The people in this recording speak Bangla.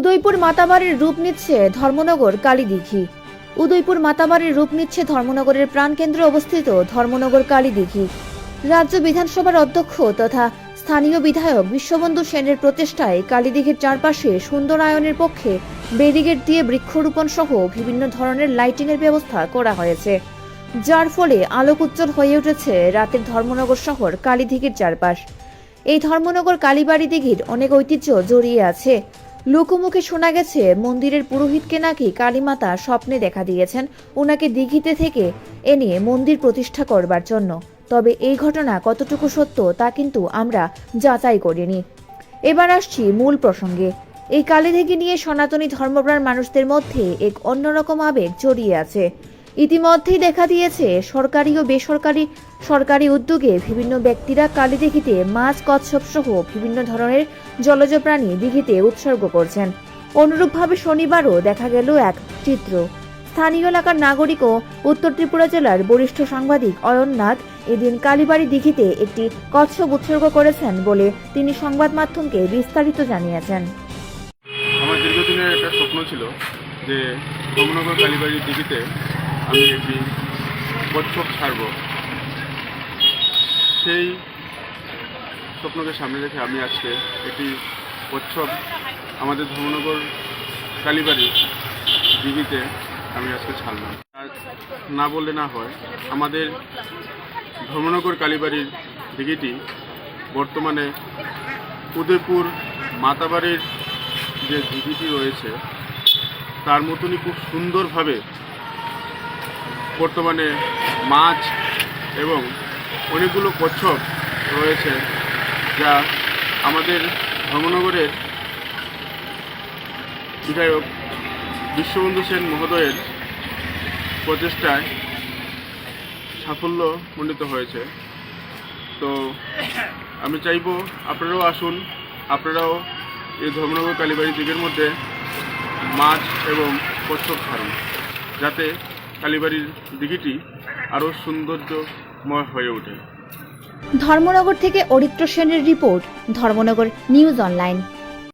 উদয়পুর মাতাবাড়ির রূপ নিচ্ছে ধর্মনগর কালীদিঘি। উদয়পুর মাতাবাড়ির রূপ নিচ্ছে ধর্মনগরের প্রাণকেন্দ্রে অবস্থিত ধর্মনগর কালীদিঘি। রাজ্য বিধানসভার অধ্যক্ষ তথা স্থানীয় বিধায়ক বিশ্ববন্ধু সেনের প্রচেষ্টায় কালীদিঘির চারপাশে সুন্দরায়নের পক্ষে ব্যারিগেড দিয়ে বৃক্ষরোপণ সহ বিভিন্ন ধরনের লাইটিংয়ের ব্যবস্থা করা হয়েছে, যার ফলে আলোক উজ্জ্বল হয়ে উঠেছে রাতের ধর্মনগর শহর কালীদিঘির চারপাশ। এই ধর্মনগর কালীবাড়ি দিঘির অনেক ঐতিহ্য জড়িয়ে আছে। লোকমুখে শোনা গেছে, মন্দিরের পুরোহিতকে নাকি কালীমাতা স্বপ্নে দেখা দিয়েছেন। ওনাকে দিঘিতে থেকে এনে মন্দির প্রতিষ্ঠা করবার জন্য। তবে এই ঘটনা কতটুকু সত্য তা কিন্তু আমরা যাচাই করিনি। এবার আসছি মূল প্রসঙ্গে। এই কালীদিঘি নিয়ে সনাতনী ধর্মপ্রাণ মানুষদের মধ্যে এক অন্যরকম আবেগ জড়িয়ে আছে। ইতিমধ্যেই দেখা দিয়েছে, সরকারি ও বেসরকারি সরকারি উদ্যোগে বিভিন্ন ব্যক্তিরা কালীদিঘিতে মাছ, কচ্ছপ সহ বিভিন্ন ধরনের জলজ প্রাণী দিঘিতে উৎসর্গ করছেন। অনুরূপভাবে শনিবারও দেখা গেল এক চিত্র। স্থানীয় এলাকার নাগরিক ও উত্তর ত্রিপুরা জেলার বরিষ্ঠ সাংবাদিক অয়ন নাগ এদিন কালীবাড়ি দিঘিতে একটি কচ্ছপ উৎসর্গ করেছেন বলে তিনি সংবাদ মাধ্যমকে বিস্তারিত জানিয়েছেন। আমার দীর্ঘদিনের একটা স্বপ্ন ছিল যে ধর্মনগর কালীবাড়ির দিঘিতে আমি একটি কচ্ছপ ছাড়ব। সেই স্বপ্নকে সামনে রেখে আমি আজকে একটি কচ্ছপ আমাদের ধর্মনগর কালীবাড়ি দিঘিতে আমি আজকে ছাড়লাম। না বললে না হয়, আমাদের ধর্মনগর কালীবাড়ির দিঘিটি বর্তমানে উদয়পুর মাতাবাড়ির যে দিঘিটি রয়েছে, তার মতনই খুব সুন্দরভাবে বর্তমানে মাছ এবং অনেকগুলো কচ্ছপ রয়েছে যা আমাদের ধর্মনগরের বিধায়ক বিশ্ববন্ধু সেন মহোদয়ের প্রচেষ্টায় সাফল্য মণ্ডিত হয়েছে। তো আমি চাইব আপনারাও আসুন, আপনারাও এই ধর্মনগর কালীবাড়ি দিকের মধ্যে মাছ এবং কচ্ছপ ছাড়ুন যাতে কালীবাড়ির দিঘিটি আরও সৌন্দর্যময় হয়ে ওঠে। ধর্মনগর থেকে অরিত্র সেনের রিপোর্ট ধর্মনগর নিউজ অনলাইন।